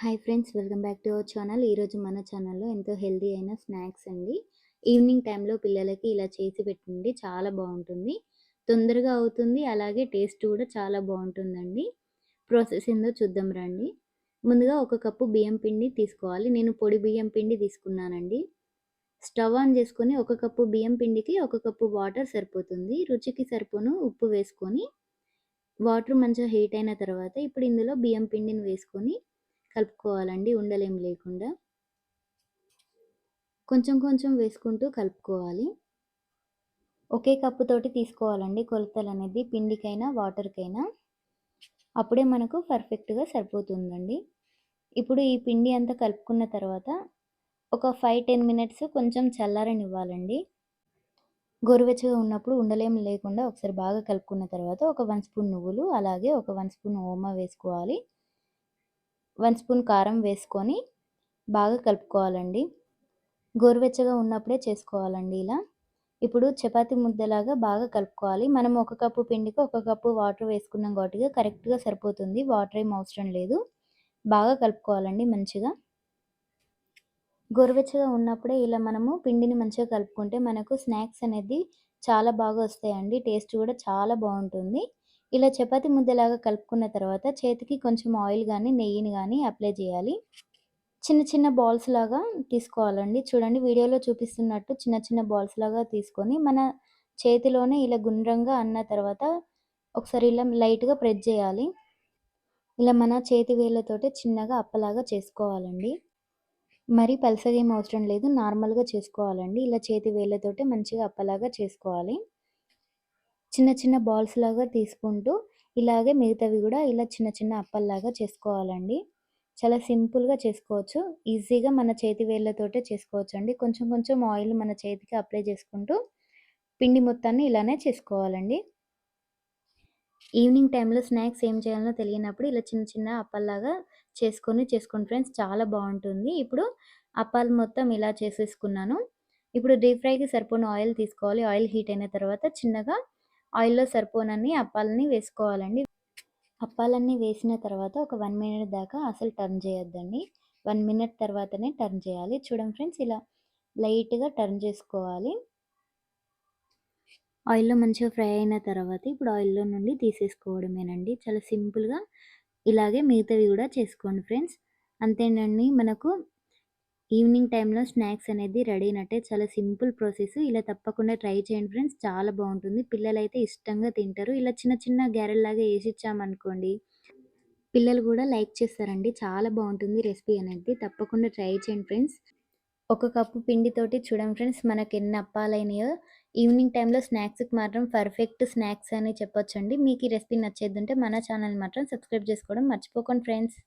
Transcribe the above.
Hi friends welcome back to our channel. ఈరోజు మన ఛానల్లో ఎంతో హెల్దీ అయిన స్నాక్స్ అండి. ఈవినింగ్ టైంలో పిల్లలకి ఇలా చేసి పెట్టండి చాలా బాగుంటుంది. తొందరగా అవుతుంది అలాగే టేస్ట్ కూడా చాలా బాగుంటుందండి. ప్రాసెస్ ఏందో చూద్దాం రండి. ముందుగా ఒక కప్పు బియ్యం పిండి తీసుకోవాలి. నేను పొడి బియ్యం పిండి తీసుకున్నానండి. స్టవ్ ఆన్ చేసుకొని ఒక కప్పు బియ్యం పిండికి ఒక కప్పు వాటర్ సరిపోతుంది. రుచికి సరిపోను ఉప్పు వేసుకొని వాటర్ మంచిగా హీట్ అయిన తర్వాత ఇప్పుడు ఇందులో బియ్యం పిండిని వేసుకొని కలుపుకోవాలండి ఉండలేం లేకుండా. కొంచెం కొంచెం వేసుకుంటూ కలుపుకోవాలి. ఒకే కప్పుతోటి తీసుకోవాలండి కొలతలు అనేది పిండికైనా వాటర్కైనా. అప్పుడే మనకు పర్ఫెక్ట్గా సరిపోతుందండి. ఇప్పుడు ఈ పిండి అంతా కలుపుకున్న తర్వాత ఒక ఫైవ్ టెన్ మినిట్స్ కొంచెం చల్లారనివ్వాలండి. గోరువెచ్చగా ఉన్నప్పుడు ఉండలేం లేకుండా ఒకసారి బాగా కలుపుకున్న తర్వాత ఒక వన్ స్పూన్ నువ్వులు అలాగే ఒక వన్ స్పూన్ ఓమా వేసుకోవాలి. వన్ స్పూన్ కారం వేసుకొని బాగా కలుపుకోవాలండి. గోరువెచ్చగా ఉన్నప్పుడే చేసుకోవాలండి ఇలా. ఇప్పుడు చపాతి ముద్దలాగా బాగా కలుపుకోవాలి. మనం ఒక కప్పు పిండికి ఒక కప్పు వాటర్ వేసుకున్నాం కాబట్టి కరెక్ట్గా సరిపోతుంది. వాటర్ ఏం అవసరం లేదు. బాగా కలుపుకోవాలండి మంచిగా. గోరువెచ్చగా ఉన్నప్పుడే ఇలా మనము పిండిని మంచిగా కలుపుకుంటే మనకు స్నాక్స్ అనేది చాలా బాగా వస్తాయండి. టేస్ట్ కూడా చాలా బాగుంటుంది. ఇలా చపాతి ముద్దలాగా కలుపుకున్న తర్వాత చేతికి కొంచెం ఆయిల్ కానీ నెయ్యిని కానీ అప్లై చేయాలి. చిన్న చిన్న బాల్స్ లాగా తీసుకోవాలండి. చూడండి వీడియోలో చూపిస్తున్నట్టు చిన్న చిన్న బాల్స్ లాగా తీసుకొని మన చేతిలోనే ఇలా గుండ్రంగా అన్న తర్వాత ఒకసారి ఇలా లైట్గా ప్రెస్ చేయాలి. ఇలా మన చేతి వేళ్ళతోటి చిన్నగా అప్పలాగా చేసుకోవాలండి. మరి పలసగా ఏం అవసరం లేదు. నార్మల్గా చేసుకోవాలండి. ఇలా చేతి వేళ్ళతోటి మంచిగా అప్పలాగా చేసుకోవాలి. చిన్న చిన్న బాల్స్ లాగా తీసుకుంటూ ఇలాగే మిగతావి కూడా ఇలా చిన్న చిన్న అప్పల్లాగా చేసుకోవాలండి. చాలా సింపుల్గా చేసుకోవచ్చు. ఈజీగా మన చేతి వేళ్ళతోటే చేసుకోవచ్చు అండి కొంచెం కొంచెం ఆయిల్ మన చేతికి అప్లై చేసుకుంటూ పిండి మొత్తాన్ని ఇలానే చేసుకోవాలండి. ఈవినింగ్ టైంలో స్నాక్స్ ఏం చేయాలో తెలియనప్పుడు ఇలా చిన్న చిన్న అప్పల్లాగా చేసుకొని చేసుకోండి ఫ్రెండ్స్. చాలా బాగుంటుంది. ఇప్పుడు అప్పాలు మొత్తం ఇలా చేసేసుకున్నాను. ఇప్పుడు డీప్ ఫ్రైకి సరిపోయిన ఆయిల్ తీసుకోవాలి. ఆయిల్ హీట్ అయిన తర్వాత చిన్నగా ఆయిల్లో సరిపోనన్ని అప్పాలని వేసుకోవాలండి. అప్పాలన్నీ వేసిన తర్వాత ఒక వన్ మినిట్ దాకా అసలు టర్న్ చేయొద్దండి. వన్ మినిట్ తర్వాతనే టర్న్ చేయాలి. చూడండి ఫ్రెండ్స్ ఇలా లైట్గా టర్న్ చేసుకోవాలి. ఆయిల్లో మంచిగా ఫ్రై అయిన తర్వాత ఇప్పుడు ఆయిల్లో నుండి తీసేసుకోవడమేనండి. చాలా సింపుల్గా ఇలాగే మిగతావి కూడా చేసుకోండి ఫ్రెండ్స్. అంతేనండి మనకు ఈవినింగ్ టైంలో స్నాక్స్ అనేది రెడీ అయినట్టే చాలా సింపుల్ ప్రాసెస్. ఇలా తప్పకుండా ట్రై చేయండి ఫ్రెండ్స్. చాలా బాగుంటుంది. పిల్లలు అయితే ఇష్టంగా తింటారు. ఇలా చిన్న చిన్న గ్యారెల్లాగా వేసి ఇచ్చామనుకోండి పిల్లలు కూడా లైక్ చేస్తారండి. చాలా బాగుంటుంది రెసిపీ అనేది. తప్పకుండా ట్రై చేయండి ఫ్రెండ్స్. ఒక కప్పు పిండితోటి చూడండి ఫ్రెండ్స్ మనకి ఎన్ని అప్పాలైనాయో. ఈవినింగ్ టైంలో స్నాక్స్కి మాత్రం పర్ఫెక్ట్ స్నాక్స్ అని చెప్పొచ్చండి. మీకు ఈ రెసిపీ నచ్చేది ఉంటే మన ఛానల్ మాత్రం సబ్స్క్రైబ్ చేసుకోవడం మర్చిపోకండి ఫ్రెండ్స్.